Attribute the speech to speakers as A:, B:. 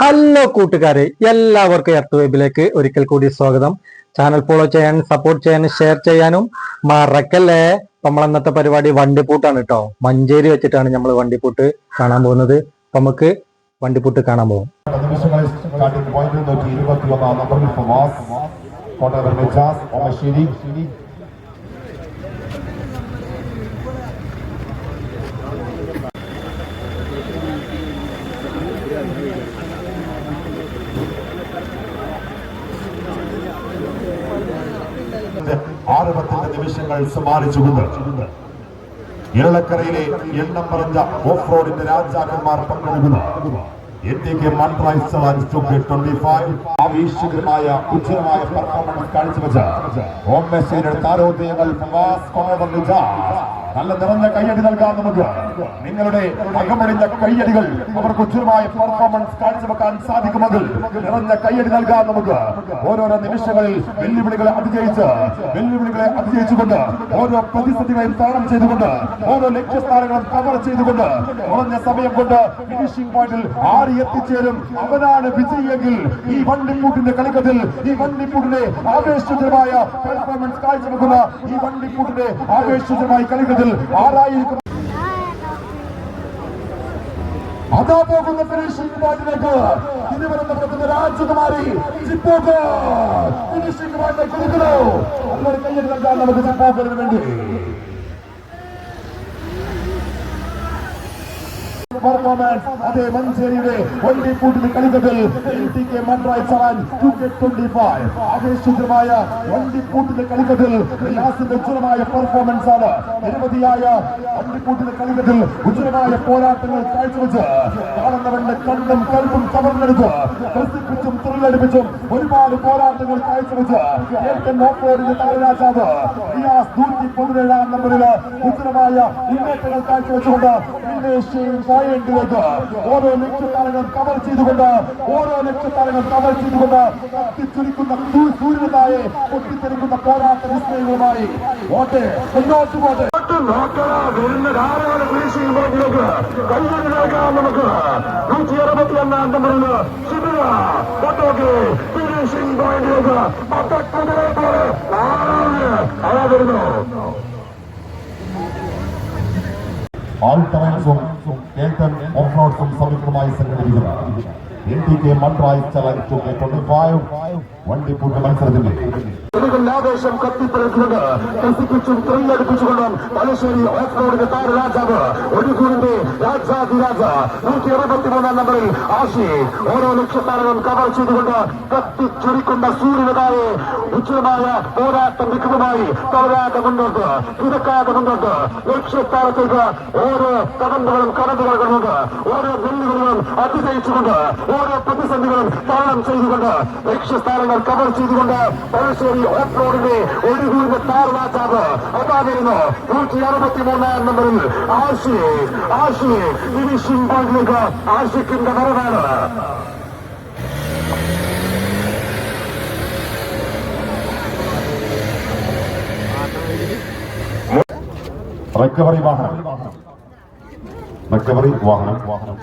A: Hello കൂട്ടുകാരെ. എല്ലാവർക്കും earth വെബിലേക്ക് ഒരിക്കൽ കൂടി സ്വാഗതം. ചാനൽ ഫോളോ ചെയ്യാനും സപ്പോർട്ട് ചെയ്യാനും ഷെയർ ചെയ്യാനും മറക്കല്ലേ? നമ്മൾ ഇന്നത്തെ പരിപാടി വണ്ടിപ്പൂട്ടാണ് കേട്ടോ മഞ്ചേരി വെച്ചിട്ടാണ് നമ്മൾ വണ്ടിപ്പൂട്ട് കാണാൻ പോകുന്നത്. നമുക്ക് വണ്ടിപ്പൂട്ട് കാണാൻ പോകും
B: Thank സ്റ്റാർട്ടിംഗ് ആരവത്തിന്റെ നിമിഷങ്ങൾ സമ്മാനിച്ചുകൊണ്ട് ഇരളക്കരയിലെ എണ്ണം പറഞ്ഞ ഓഫ് റോഡിന്റെ രാജാക്കന്മാർ പങ്കെടുക്കുന്ന. ഇന്ത്യയ്ക്ക് ആവേശകരമായ ഉജ്ജലമായ പെർഫോമൻസ് കാഴ്ചവെച്ച ഓം മെസ്സിയുടെ താരോദയങ്ങൾ നല്ല നിറഞ്ഞ കയ്യടി നൽകാൻ നമുക്ക് നിങ്ങളുടെ അകമടിഞ്ഞ കയ്യടികൾ അവർക്ക് ഉച്ചമായ പെർഫോമൻസ് കാഴ്ചവെക്കാൻ സാധിക്കുമെങ്കിൽ നിറഞ്ഞ കയ്യടി നൽകാൻ നമുക്ക് ഓരോരോ നിമിഷങ്ങളിൽ വെല്ലുവിളികളെ അതിജയിച്ച് വെല്ലുവിളികളെ അതിജയിച്ചുകൊണ്ട് ഓരോ പ്രതിസന്ധികളെയും തരണം ചെയ്തുകൊണ്ട് ഓരോ ലക്ഷ്യസ്ഥാനങ്ങളും കവർ ചെയ്തുകൊണ്ട് കുറഞ്ഞ സമയം കൊണ്ട് ഫിനിഷിംഗ് പോയിന്റിൽ ആര് എത്തിച്ചേരും അവനാണ് വിജയിയെങ്കിൽ ഈ വണ്ടിപ്പൂട്ടിന്റെ കളിക്കത്തിൽ ഈ വണ്ടിപ്പൂട്ടിന്റെ ആവേശകരമായ പെർഫോമൻസ് കാഴ്ചവെക്കുന്ന ഈ വണ്ടിപ്പൂട്ടിന്റെ ആവേശകരമായി കളിക്കത്തിൽ ആരായിരിക്കും അതാ പോകുന്ന ഫിനിഷിംഗ് പോയിന്റിലേക്ക് തിരുവനന്തപുരത്തിന്റെ രാജകുമാരി ചിപ്പോക്ക്. ഫിനിഷിംഗ് പോയിന്റിലേക്ക് കൊടുക്കുന്നു. അങ്ങനെ കയ്യിൽ നമുക്ക് ചിപ്പോക്കിന് വേണ്ടി. പെർഫോമൻസ് അതേ മഞ്ചേരിയുടെ വണ്ടിക്കൂട്ടിന് കളിക്കത്തിൽ ടി പെർഫോമൻസ് ആണ്. നിരവധിയായ വണ്ടിക്കൂട്ടിന് കളിക്കത്തിൽ ഉജ്ജ്വലമായ പോരാട്ടങ്ങൾ കാഴ്ചവെച്ച് കാണുന്നവരുടെ കണ്ണും കൽപ്പും കവർന്നെടുത്ത് ത്രസിപ്പിച്ചും ത്രില്ലടിപ്പിച്ചും ഒരുപാട് പോരാട്ടങ്ങൾ കാഴ്ചവെച്ച് നമ്പറിൽ ഉജ്ജ്വലമായ മുന്നേറ്റങ്ങൾ കാഴ്ചവെച്ചുകൊണ്ട് ഫിനിഷിംഗ് ഓരോ ലക്ഷ്യത്താരങ്ങൾ കവർ ചെയ്തുകൊണ്ട് ഓരോ ലക്ഷ്യത്താരങ്ങൾ കവർ ചെയ്തുകൊണ്ട് കത്തിച്ചുരിക്കുന്ന സൂ- സൂര്യതായെ പൊട്ടിത്തെറിക്കുന്ന പോരാട്ട വിസ്മയങ്ങളുമായി ഓട്ടെ മുന്നോട്ട് പോട്ടെ. വരുന്ന ധാരാളം ഫിനിഷിംഗ് പോയിന്റിലേക്ക് കയ്യടി നൽകാം നമുക്ക്. നൂറ്റി അറുപത്തി ഒന്നാം നമ്പറിൽ ശിബിര ഓട്ടോക്ക് ഫിനിഷിംഗ് പോയിന്റിലേക്ക് പത്തക്കുതിരെ പോലെ അതാ വരുന്നു. കേൾട്ടൺ ഓഫ് റോഡ്സും സംയുക്തമായി സംഘടിപ്പിക്കുന്നത് N T K Munroe challenge twenty five വണ്ടിപ്പൂട്ട് മത്സരത്തിന്റെ ആവേശം കത്തിത്തെറിച്ചുകൊണ്ട് കത്തിപ്പിച്ചും ത്രില്ലടിപ്പിച്ചുകൊണ്ടും തലശ്ശേരി ഓഫ് റോഡിന്റെ താരരാജാവ് ഒടുക്കൂറിന്റെ രാജാതിരാജ നൂറ്റി അറുപത്തിമൂന്നാം നമ്പറിൽ ആശി. ഓരോ ലക്ഷ്യത്താരകം കവർ ചെയ്തുകൊണ്ട് കത്തിച്ചൊരിക്കുന്ന സൂര്യനതായെ ഉജ്ജ്വലമായ പോരാട്ട മികവുമായി തളരാതെ മുന്നോട്ട്. തിരക്കാതെ മുന്നോട്ട്. ലക്ഷ്യസ്ഥാനത്തേക്ക് ഓരോ കടമ്പുകളും കടന്നു കടന്നുകൊണ്ട് ഓരോ അതിജയിച്ചുകൊണ്ട് ഓരോ പ്രതിസന്ധികളും തരണം ചെയ്തുകൊണ്ട് ലക്ഷ്യസ്ഥാനങ്ങൾ കവർ ചെയ്തുകൊണ്ട് തലശ്ശേരി ഓഫ് റോഡിന്റെ ഒടുകൂറിന്റെ താരരാജാവ് അതാ വരുന്നു നൂറ്റി അറുപത്തി മൂന്നാം നമ്പറിൽ ആശിയെ ആശിയെ ഫിനിഷിംഗ് പോയിന്റിലേക്ക് ആശിക്കിന്റെ വരവാണ്. റിക്കവറി വാഹനം. റിക്കവറി വാഹനം വാഹനം.